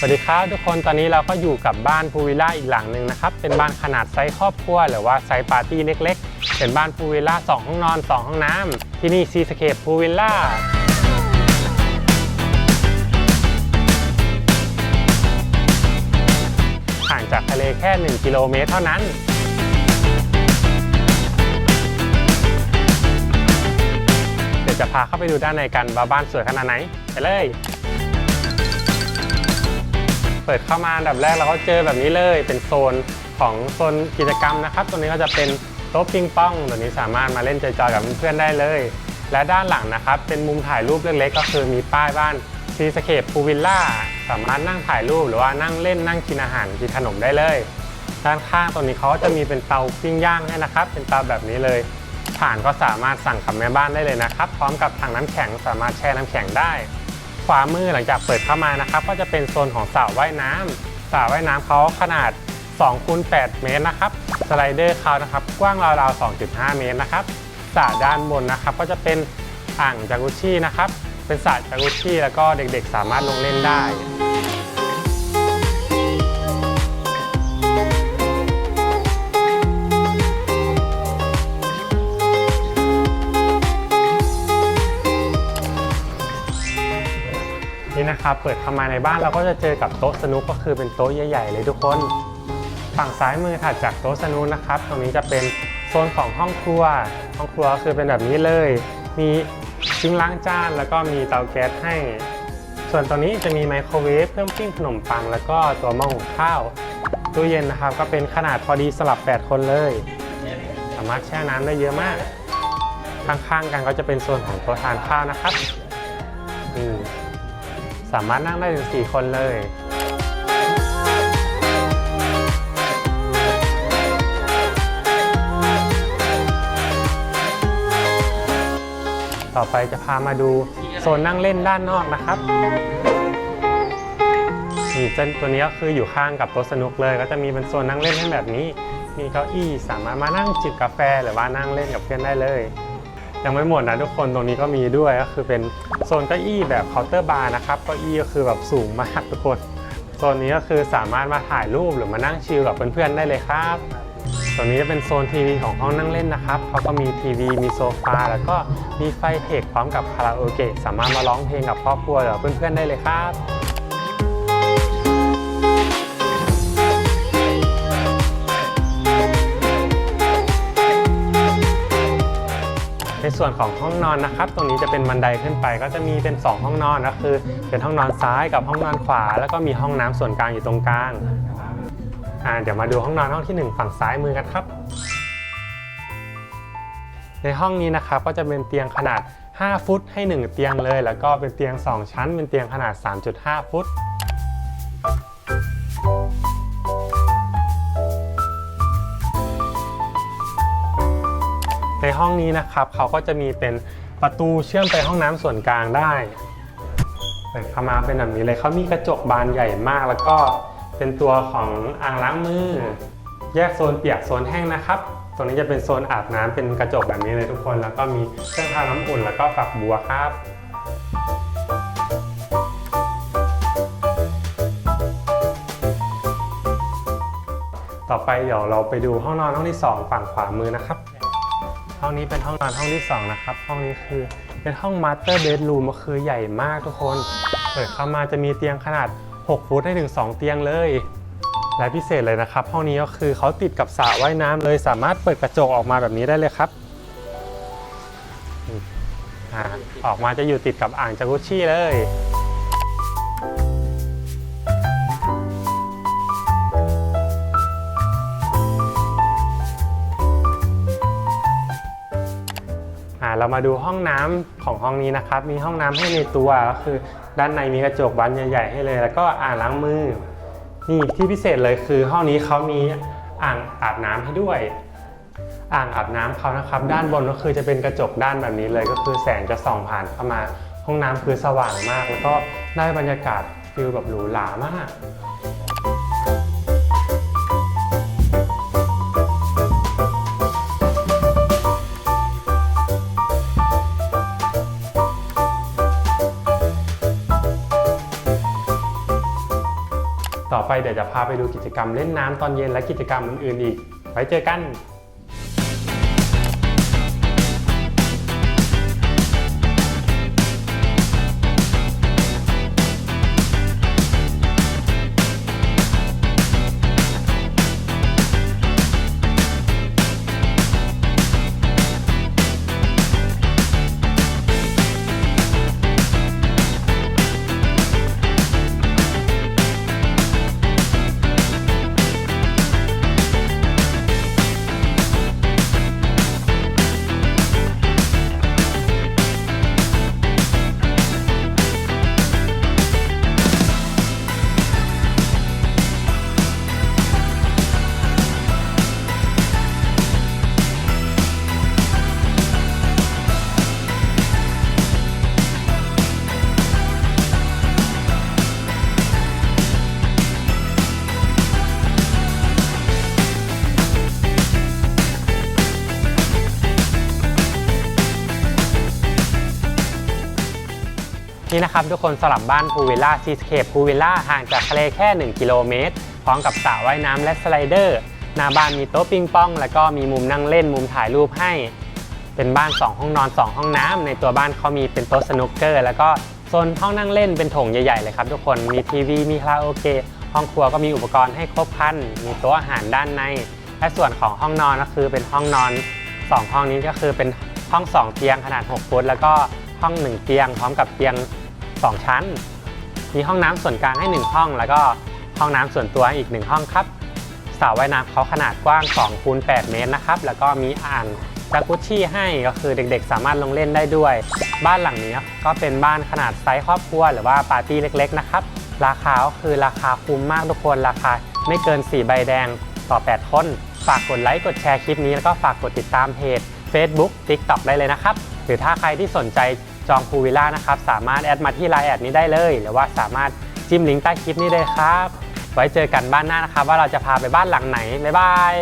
สวัสดีครับทุกคนตอนนี้เราก็อยู่กับบ้านพูวิลล่าอีกหลังหนึ่งนะครับ เป็นบ้านขนาดไซส์ครอบครัวหรือว่าไซส์ปาร์ตี้เล็ก ๆ เป็นบ้านพูวิลล่า2ห้องนอน 2 ห้องน้ำที่นี่ซีสเคปพูวิลล่าห่างจากทะเลแค่ 1 กิโลเมตรเท่านั้นเดี๋ยวจะพาเข้าไปดูด้านในกันว่าบ้านสวยขนาดไหนไปเลย เปิดเข้ามาอันดับแรกเราก็เจอแบบนี้เลย เป็นโซนของโซนกิจกรรมนะครับ ตัวนี้ก็จะเป็นโต๊ะปิงปองตัวนี้สามารถมาเล่นจอยๆกับเพื่อนๆได้เลย และด้านหลังนะครับ เป็นมุมถ่ายรูปเล็กๆ ก็คือมีป้ายบ้านซีสเคปพูวิลล่าสามารถนั่งถ่ายรูปหรือว่านั่งเล่นนั่งกินอาหารกินขนมได้เลย ด้านข้างตรงนี้เขาก็จะมีเป็นเตาปิ้งย่างให้นะครับ เป็นเตาแบบนี้เลย ผ่านก็สามารถสั่งกับแม่บ้านได้เลยนะครับ พร้อมกับถังน้ำแข็งสามารถแช่น้ำแข็งได้ ขวามือหลังจากเปิดเข้ามานะครับ ก็จะเป็นโซนของสระว่ายน้ำสระว่ายน้ำเขาขนาด2คูณ8เมตรนะครับสไลเดอร์เขานะครับกว้างราวๆ 2.5 เมตรนะครับสระด้านบนนะครับ ก็จะเป็นอ่างจากุชี่นะครับ เป็นสระจากุชี่แล้วก็เด็กๆ สามารถลงเล่นได้ นี่นะครับเปิดเข้ามาในบ้านเราก็จะเจอกับโต๊ะสนุกก็คือเป็นโต๊ะใหญ่ๆเลยทุกคน ฝั่งซ้ายมือถัดจากโต๊ะสนุกนะครับ ตรงนี้จะเป็นโซนของห้องครัว ห้องครัวก็คือเป็นแบบนี้เลย มีซิงล้างจานแล้วก็มีเตาแก๊สให้ ส่วนตรงนี้จะมีไมโครเวฟเครื่อปิ้งขนมปัง แล้วก็ตัวหม้อหุงข้าวตู้เย็นนะครับ ก็เป็นขนาดพอดีสลับ 8 คนเลย สามารถแช่น้ำได้เยอะมาก ข้างๆกันก็จะเป็นโซนของโต๊ะทานข้าวนะครับอืม สามารถนั่งได้ถึง 4 คนเลย ต่อไปจะพามาดูโซนนั่งเล่นด้านนอกนะครับนี่เจ้าตัวนี้ก็คืออยู่ข้างกับโต๊ะสนุกเลย ก็จะมีเป็นโซนนั่งเล่นให้แบบนี้ มีเก้าอี้สามารถมานั่งจิบกาแฟหรือว่านั่งเล่นกับเพื่อนได้เลย ยังไม่หมดนะทุกคนตรงนี้ก็มีด้วยก็คือเป็นโซนเก้าอี้แบบเคาน์เตอร์บาร์นะครับเก้าอี้ก็คือแบบสูงมากทุกคนโซนนี้ก็คือสามารถมาถ่ายรูปหรือมานั่งชิลกับเพื่อนๆได้เลยครับตรงนี้จะเป็นโซนทีวีของห้องนั่งเล่นนะครับเขาก็มีทีวีมีโซฟาแล้วก็มีไฟเทคพร้อมกับคาราโอเกะสามารถมาร้องเพลงกับครอบครัวหรือเพื่อนๆได้เลยครับ ในส่วนของห้องนอนนะครับ ตรงนี้จะเป็นบันไดขึ้นไป ก็จะมีเป็น 2 ห้องนอนก็คือ เป็นห้องนอนซ้ายกับห้องนอนขวา แล้วก็มีห้องน้ำส่วนกลางอยู่ตรงกลางอ่าเดี๋ยวมาดูห้องนอนห้องที่ 1 ฝั่งซ้ายมือกันครับ ในห้องนี้นะครับก็จะเป็นเตียงขนาด 5 ฟุตให้ 1 เตียงเลย แล้วก็เป็นเตียง 2 ชั้น เป็นเตียงขนาด 3.5 ฟุต ในห้องนี้นะครับเขาก็จะมีเป็นประตูเชื่อมไปห้องน้ำส่วนกลางได้เปิดเข้ามาเป็นแบบนี้เลยเขามีกระจกบานใหญ่มาก แล้วก็เป็นตัวของอ่างล้างมือ แยกโซนเปียกโซนแห้งนะครับ ตรงนี้จะเป็นโซนอาบน้ำเป็นกระจกแบบนี้เลยทุกคน แล้วก็มีเครื่องทำน้ำอุ่นแล้วก็ฝักบัวครับ ต่อไปเดี๋ยวเราไปดูห้องนอนห้องที่ 2 ฝั่งขวามือนะครับ ห้องนี้เป็นห้องนอนห้องที่ 2 นะครับ ห้องนี้คือเป็นห้องมาสเตอร์เบดรูมก็คือใหญ่มากทุกคน เปิดเข้ามาจะมีเตียงขนาด 6 ฟุตให้ถึง 2 เตียงเลย และพิเศษเลยนะครับ ห้องนี้ก็คือเขาติดกับสระว่ายน้ำเลยสามารถเปิดกระจกออกมาแบบนี้ได้เลยครับอืมอ่าออกมาจะอยู่ติดกับอ่างจากุชี่เลย เรามาดูห้องน้ำของห้องนี้นะครับ มีห้องน้ำให้ในตัวก็คือ ด้านในมีกระจกบานใหญ่ๆให้เลย แล้วก็อ่างล้างมือ นี่ที่พิเศษเลยคือห้องนี้เขามีอ่างอาบน้ำให้ด้วย อ่างอาบน้ำเขานะครับ ด้านบนก็คือจะเป็นกระจกด้านแบบนี้เลย ก็คือแสงจะส่องผ่านเข้ามา ห้องน้ำคือสว่างมาก แล้วก็ได้บรรยากาศฟิลแบบหรูหรามาก ไปเดี๋ยวจะพาไปดูกิจกรรมเล่นน้ำตอนเย็นและกิจกรรมอื่นๆอีก ไว้เจอกัน นี่นะครับทุกคนสลับบ้านพูวิลล่าซีสเคปพูวิลล่าห่างจากทะเลแค่ 1 กิโลเมตร พร้อมกับสระว่ายน้ำและสไลเดอร์ หน้าบ้านมีโต๊ะปิงปอง แล้วก็มีมุมนั่งเล่นมุมถ่ายรูปให้ เป็นบ้าน 2 ห้องนอน 2 ห้องน้ำ ในตัวบ้านเขามีเป็นโต๊ะสนุกเกอร์ แล้วก็โซนห้องนั่งเล่นเป็นโถงใหญ่ๆเลยครับทุกคน มีทีวี มีคาราโอเกะ ห้องครัวก็มีอุปกรณ์ให้ครบครัน มีโต๊ะอาหารด้านใน และส่วนของห้องนอนก็คือเป็นห้องนอน 2 ห้องนี้ก็คือเป็นห้อง 2 เตียงขนาด 6 ฟุต แล้วก็ ห้อง 1 เตียง พร้อมกับเตียง 2 ชั้น มีห้องน้ำส่วนกลางให้ 1 ห้อง แล้วก็ห้องน้ำส่วนตัวอีก 1 ห้องครับสระว่ายน้ำเขาขนาดกว้าง2คูณ8เมตรนะครับ แล้วก็มีอ่างจากุชชี่ให้ก็คือเด็กๆ สามารถลงเล่นได้ด้วย บ้านหลังนี้ก็เป็นบ้านขนาดไซส์ครอบครัวหรือว่าปาร์ตี้เล็กๆนะครับ ราคาก็คือราคาคุ้มมากทุกคนราคาไม่เกิน 4 ใบแดงต่อ 8 คน ฝากกดไลค์กดแชร์คลิปนี้แล้วก็ฝากกดติดตามเพจ Facebook TikTok ได้เลยนะครับ หรือถ้าใครที่สนใจ จองพูวิลล่านะครับ สามารถแอดมาที่ไลน์แอดนี้ได้เลย หรือว่าสามารถจิ้มลิงก์ใต้คลิปนี้เลยครับ ไว้เจอกันบ้านหน้านะครับ ว่าเราจะพาไปบ้านหลังไหนบ๊ายบาย